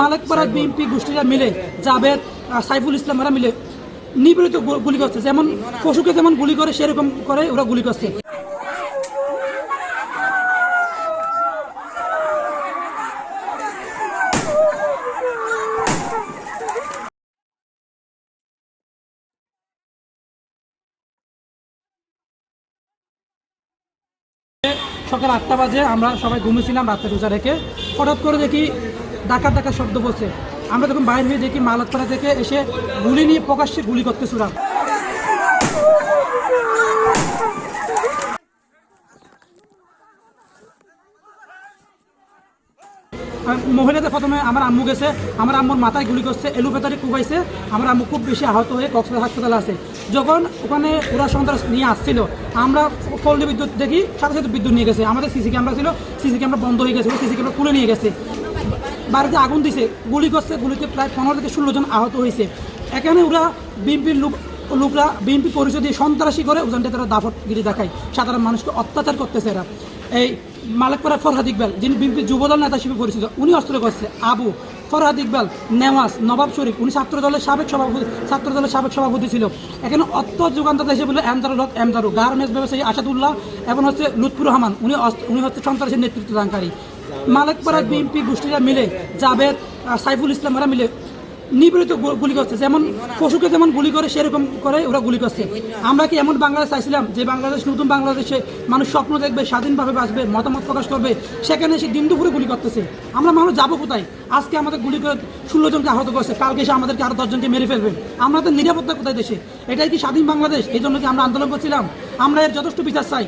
মালিকপাড়া BNP গোষ্ঠীরা মিলে জাভেদ আহ, সাইফুল ইসলামরা মিলে নিপীড়িত গুলি করছে। যেমন পশুকে যেমন গুলি করে সেরকম করে ওরা গুলি করছে। সকাল আটটা বাজে আমরা সবাই ঘুমিয়েছিলাম রাতে রোজা রেখে। হঠাৎ করে দেখি ডাকাত ডাকাত শব্দ পড়ছে আমরা যখন বাইরে হয়ে দেখি মালাতপাড়া থেকে এসে গুলি নিয়ে প্রকাশ্যে গুলি করতে শুরু মহিলাদের প্রথমে আমার আম্মু গেছে, আমার আম্মুর মাথায় গুলি করছে এলুপেতারি কুবাইছে, আমার আম্মু খুব বেশি আহত হয়ে কক্সবাজার হাসপাতালে আছে। যখন ওখানে ওরা সন্ত্রাস নিয়ে আসছিল, আমরা পল্লী বিদ্যুৎ দেখি, সাথে সাথে বিদ্যুৎ নিয়ে গেছে। আমাদের সিসি ক্যামেরা ছিল, সিসি ক্যামেরা বন্ধ হয়ে গেছে, সিসি ক্যামেরা খুলে নিয়ে গেছে। বাড়িতে আগুন দিছে, গুলি করছে, গুলিতে প্রায় পনেরো থেকে ষোলো জন আহত হয়েছে। এখানে ওরা বিএনপির লোক লোকরা বিএনপি পরিচয় দিয়ে সন্ত্রাসী করে ওজনটা তারা দাফটগিরি দেখায়। সাধারণ মানুষকে অত্যাচার করতেছে এরা। এই মালিকপাড়া ফরহাদ ইকবাল, যিনি বিএনপি যুবদল নেতা হিসেবে পরিচিত, উনি অস্ত্র করছে। আবু ফরহাদ ইকবাল, নেওয়াজ, নবাব শরীফ, উনি ছাত্র দলের সাবেক সভাপতি ছাত্র দলের সাবেক সভাপতি ছিল। এখানে অর্থ যোগানদাতা হিসেবে বলে এমদারুল হক এমদারু গার্মেন্টস ব্যবসায়ী আসাদুল্লাহ এবং হচ্ছে লুৎফুর রহমান। উনি উনি হচ্ছে সন্ত্রাসের নেতৃত্ব দানকারী মালিকপাড়া বিএনপি গোষ্ঠীরা মিলে আহ, সাইফুল ইসলামরা মিলে নিপীড়িত গুলি করছে। যেমন পশুকে যেমন গুলি করে সেরকম করে ওরা গুলি করছে। আমরা কি এমন বাংলাদেশ চাইছিলাম যে বাংলাদেশ নতুন বাংলাদেশে মানুষ স্বপ্ন দেখবে স্বাধীনভাবে বাঁচবে মতামত প্রকাশ করবে? সেখানে সে দিন দুপুরে গুলি করতেছে। আমরা মানুষ যাব কোথায়? আজকে আমাদের গুলি করে ষোলো জনকে আহত করছে। কালকে এসে আমাদেরকে আরও দশজনকে মেরে ফেলবে। আমরা তো নিরাপত্তা কোথায় দেশে? এটাই কি স্বাধীন বাংলাদেশ? এই জন্য কি আমরা আন্দোলন করছিলাম? আমরা এর যথেষ্ট বিচার চাই।